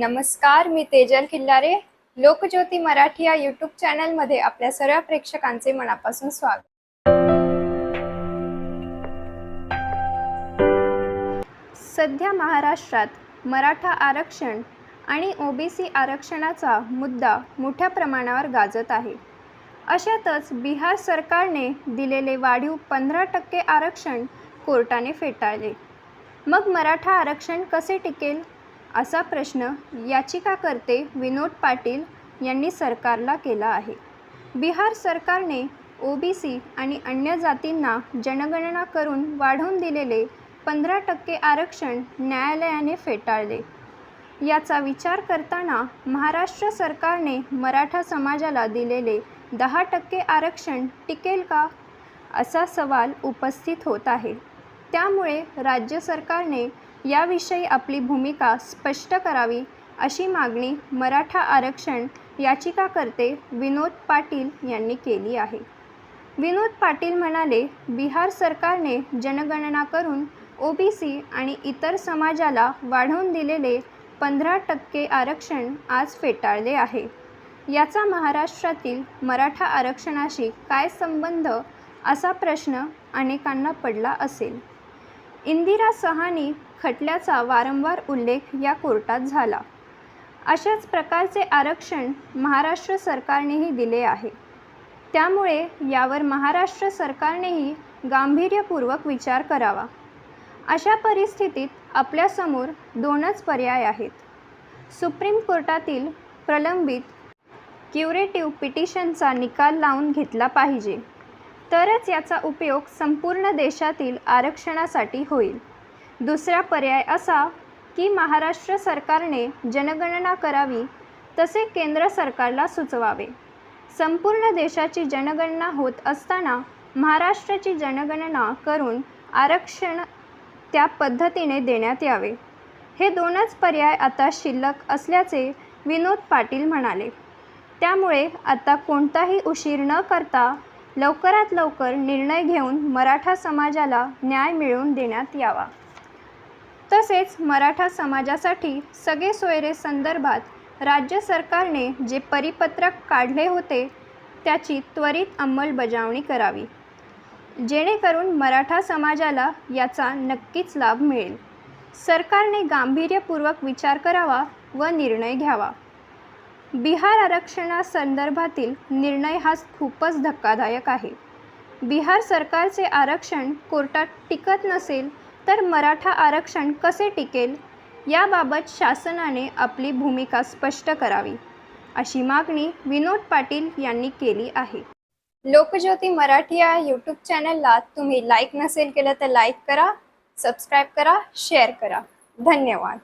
नमस्कार मी तेजल किल्लारे लोकज्योती मराठी या यूट्यूब चॅनलमध्ये आपल्या सर्व प्रेक्षकांचे मनापासून स्वागत. सध्या महाराष्ट्रात मराठा आरक्षण आणि ओबीसी आरक्षणाचा मुद्दा मोठ्या प्रमाणावर गाजत आहे. अशातच बिहार सरकारने दिलेले वाढीव पंधरा टक्के आरक्षण कोर्टाने फेटाळले. मग मराठा आरक्षण कसे टिकेल? असा प्रश्न याचिकाकर्ते विनोद पाटील यांनी सरकारला केला आहे. बिहार सरकारने ओबीसी आणि अन्य जातींना जनगणना करून वाढवून दिलेले पंधरा टक्के आरक्षण न्यायालयाने फेटाळले. याचा विचार करताना महाराष्ट्र सरकारने मराठा समाजाला दिलेले दहा टक्के आरक्षण टिकेल का? असा सवाल उपस्थित होत आहे. त्यामुळे राज्य सरकारने याविषयी आपली भूमिका स्पष्ट करावी अशी मागणी मराठा आरक्षण याचिकाकर्ते विनोद पाटील यांनी केली आहे. विनोद पाटील म्हणाले बिहार सरकारने जनगणना करून ओबीसी आणि इतर समाजाला वाढवून दिलेले पंधरा टक्के आरक्षण आज फेटाळले आहे. याचा महाराष्ट्रातील मराठा आरक्षणाशी काय संबंध? असा प्रश्न अनेकांना पडला असेल. इंदिरा सहानी खटल्याचा वारंवार उल्लेख या कोर्टात झाला. अशाच प्रकारचे आरक्षण महाराष्ट्र सरकारनेही दिले आहे. त्यामुळे यावर महाराष्ट्र सरकारनेही गांभीर्यपूर्वक विचार करावा. अशा परिस्थितीत आपल्यासमोर दोनच पर्याय आहेत. सुप्रीम कोर्टातील प्रलंबित क्युरेटिव्ह पिटिशनचा निकाल लावून घेतला पाहिजे. तरच याचा उपयोग संपूर्ण देशातील आरक्षणासाठी होईल. दुसरा पर्याय असा की महाराष्ट्र सरकारने जनगणना करावी तसे केंद्र सरकारला सुचवावे. संपूर्ण देशाची जनगणना होत असताना महाराष्ट्राची जनगणना करून आरक्षण त्या पद्धतीने देण्यात यावे. हे दोनच पर्याय आता शिल्लक असल्याचे विनोद पाटील म्हणाले. त्यामुळे आता कोणताही उशीर न करता लवकरात लवकर निर्णय घेऊन मराठा समाजाला न्याय मिळवून देण्यात यावा. तसेच मराठा समाजासाठी सगळे सोयरे संदर्भात राज्य सरकारने जे परिपत्रक काढले होते त्याची त्वरित अंमलबजावणी करावी. जेणेकरून मराठा समाजाला याचा नक्कीच लाभ मिळेल. सरकारने गांभीर्यपूर्वक विचार करावा व निर्णय घ्यावा. बिहार आरक्षणासंदर्भातील निर्णय हा खूपच धक्कादायक आहे. बिहार सरकारचे आरक्षण कोर्टात टिकत नसेल तर मराठा आरक्षण कसे टिकेल? याबाबत शासनाने आपली भूमिका स्पष्ट करावी अशी मागणी विनोद पाटील यांनी केली आहे. लोकज्योती मराठी या यूट्यूब चॅनलला तुम्ही लाईक नसेल केलं तर लाईक करा सबस्क्राईब करा शेअर करा. धन्यवाद.